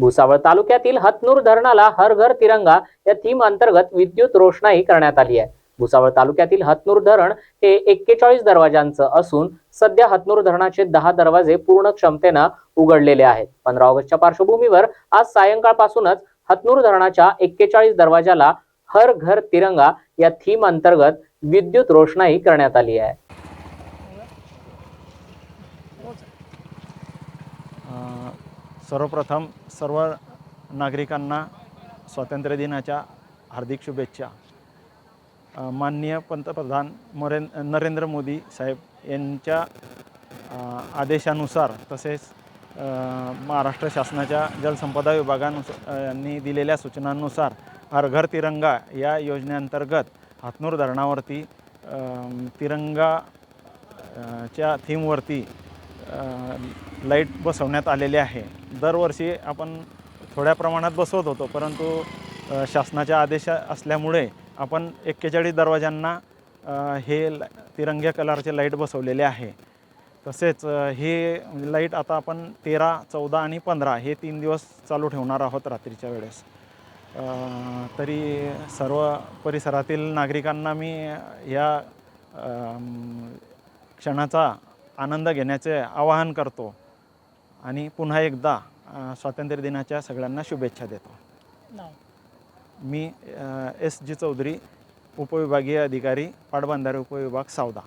भुसावळ तालुक्यातील हतनूर धरणाला हर घर तिरंगा या थीम अंतर्गत विद्युत रोषणाई करण्यात आली आहे. भुसावळ तालुक्यातील हतनूर धरण हे एक्केचाळीस दरवाजांचं असून सध्या हतनूर धरणाचे दहा दरवाजे पूर्ण क्षमतेनं उघडलेले आहेत. पंधरा ऑगस्टच्या पार्श्वभूमीवर आज सायंकाळपासूनच हतनूर धरणाच्या एक्केचाळीस दरवाजाला हर घर तिरंगा या थीम अंतर्गत विद्युत रोषणाई करण्यात आली आहे. सर्वप्रथम सर्व नागरिकांना स्वातंत्र्य दिनाच्या हार्दिक शुभेच्छा. माननीय पंतप्रधान मरेन नरेंद्र मोदी साहेब यांच्या आदेशानुसार तसेच महाराष्ट्र शासनाच्या जलसंपदा विभागानुसार यांनी दिलेल्या सूचनांनुसार हर घर तिरंगा या योजनेअंतर्गत हातनूर धरणावरती तिरंगाच्या थीमवरती लाइट बसवण्यात आलेले आहे. दरवर्षी आपण थोड्या प्रमाणात बसवत होतो परंतु शासनाच्या आदेश असल्यामुळे आपण एक्केचाळीस दरवाजांना हे तिरंग्या कलरचे लाइट बसवलेले आहे. तसेच हे लाइट आता आपण तेरा चौदा आणि पंधरा हे तीन दिवस चालू ठेवणार आहोत रात्रीच्या वेळेस. तरी सर्व परिसरातील नागरिकांना मी या क्षणाचा आनंद घेण्याचे आवाहन करतो. आणि पुन्हा एकदा स्वातंत्र्य दिनाच्या सगळ्यांना शुभेच्छा देतो. मी एस. जी. चौधरी उपविभागीय अधिकारी पाटबंधारे उपविभाग सावदा.